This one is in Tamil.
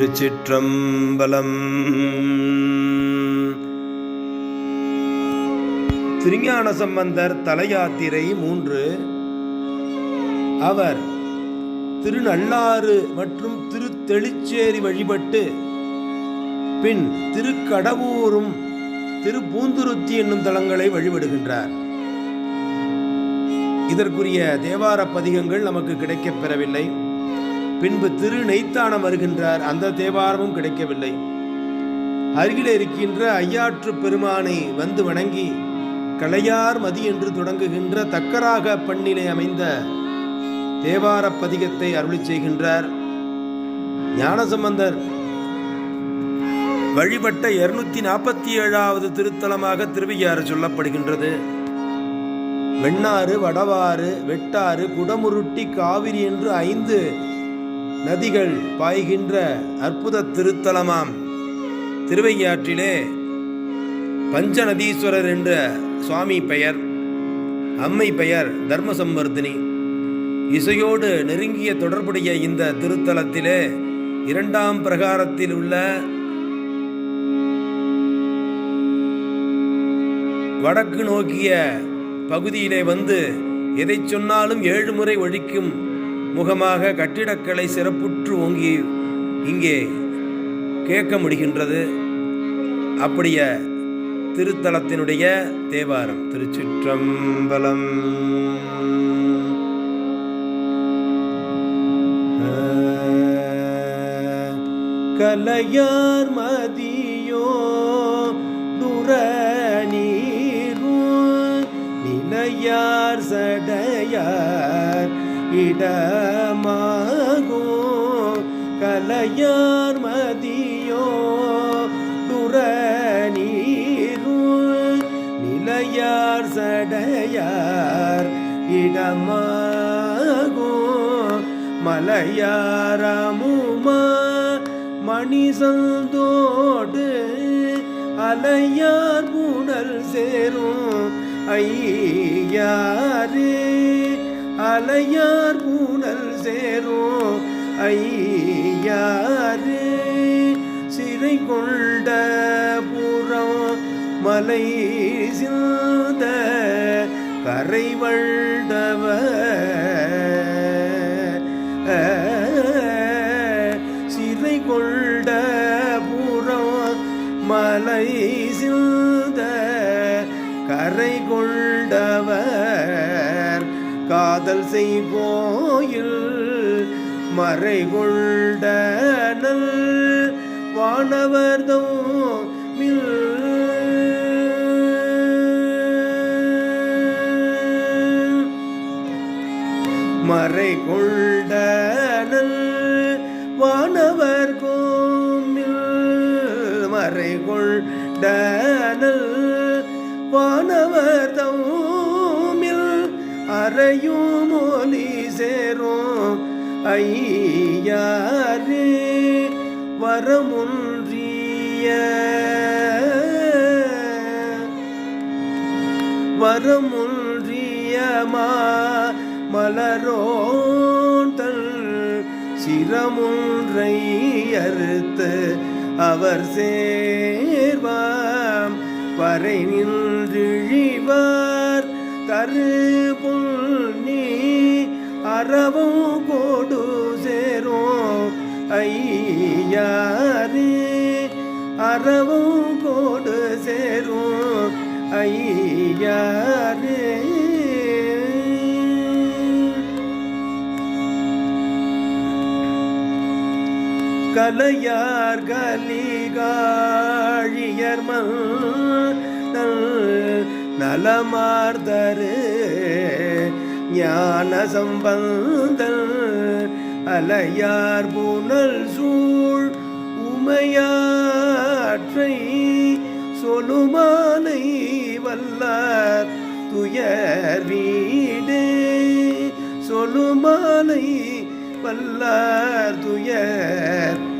திருச்சிற்றம்பலம். திருஞான சம்பந்தர் தலையாத்திரை மூன்று. அவர் திருநள்ளாறு மற்றும் திருத்தெளிச்சேரி வழிபட்டு பின் திருக்கடவூரும் திருப்பூந்துருத்தி என்னும் தலங்களை வழிபடுகின்றார். இதற்குரிய தேவார பதிகங்கள் நமக்கு கிடைக்கப் பெறவில்லை. பின்பு திரு நெய்த்தானம் வருகின்றார். அந்த தேவாரமும் கிடைக்கவில்லை. அருகில் இருக்கின்ற ஐயாற்று பெருமானை வந்து வணங்கி கலையார் மதி என்று தொடங்குகின்ற தக்கராக பண்ணிலே அமைந்த தேவார பதிகத்தை அருளி செய்கின்றார். ஞானசம்பந்தர் வழிபட்ட இருநூத்தி நாற்பத்தி ஏழாவது திருத்தலமாக திருவையாறு சொல்லப்படுகின்றது. வெண்ணாறு வடவாறு வெட்டாறு குடமுருட்டி காவிரி என்று ஐந்து நதிகள் பாய்கின்ற அற்புத திருத்தலமாம். திருவையாற்றிலே பஞ்சநதீஸ்வரர் என்ற சுவாமி பெயர் அம்மை பெயர் தர்மசம்பர்தினி இசையோடு நெருங்கிய தொடர்புடைய இந்த திருத்தலத்திலே இரண்டாம் பிரகாரத்தில் உள்ள வடக்கு நோக்கிய பகுதியிலே வந்து எதை சொன்னாலும் ஏழு முறை ஒழிக்கும் முகமாக கட்டிடக்கலை சிறப்புற்று ஓங்கி இங்கே கேட்க முடிகின்றது. அப்படிய திருத்தலத்தினுடைய தேவாரம் திருச்சிற்றம்பலம். கலையார் மதியோ நுர நிலையார் சடையார் இடமாகோ? கலையார் மதியோ? நுர? நிலையார் சடையார் இடமாகோ? மலையாரமுமா மணிசந்தோடு அலையார் புனல் சேரும் ஐயாரே அலையார் புனல் சேரும் ஐயாறு சிறை கொண்ட புறம் மலை சிந்த கரை வழ்ந்தவ சிறை கொண்ட புறம் மலை சிந்த கரை கொண்டவர் காதல் செய்வோயில் மறை கொண்டனல் வானவர்தோ மறை கொண்டனல் வானவர் கோமில் மறை கொண்டனல் வானவர் தௌமில் அறையும் ஒலி சேரும். ஐயாரே வரமுன்றிய வரமுன்றியமா மலரோந்தல் சிரமுன்றை அறுத்து அவர் சேர்வாம். வரை நின்றிழிவார். தரு புன்னி அறவும் கோடு சேரும். ஐயாரு அறவும் கோடு சேரும். ஐயாரு. கலையார் கலிகாழியர் அலமார்தரு ஞான சம்பந்தல் அலையார் புனல் சூழ் உமையாற்றை சொலுமானை வல்லார் துயர் வீடு. சொலுமானை வல்லார் துயர்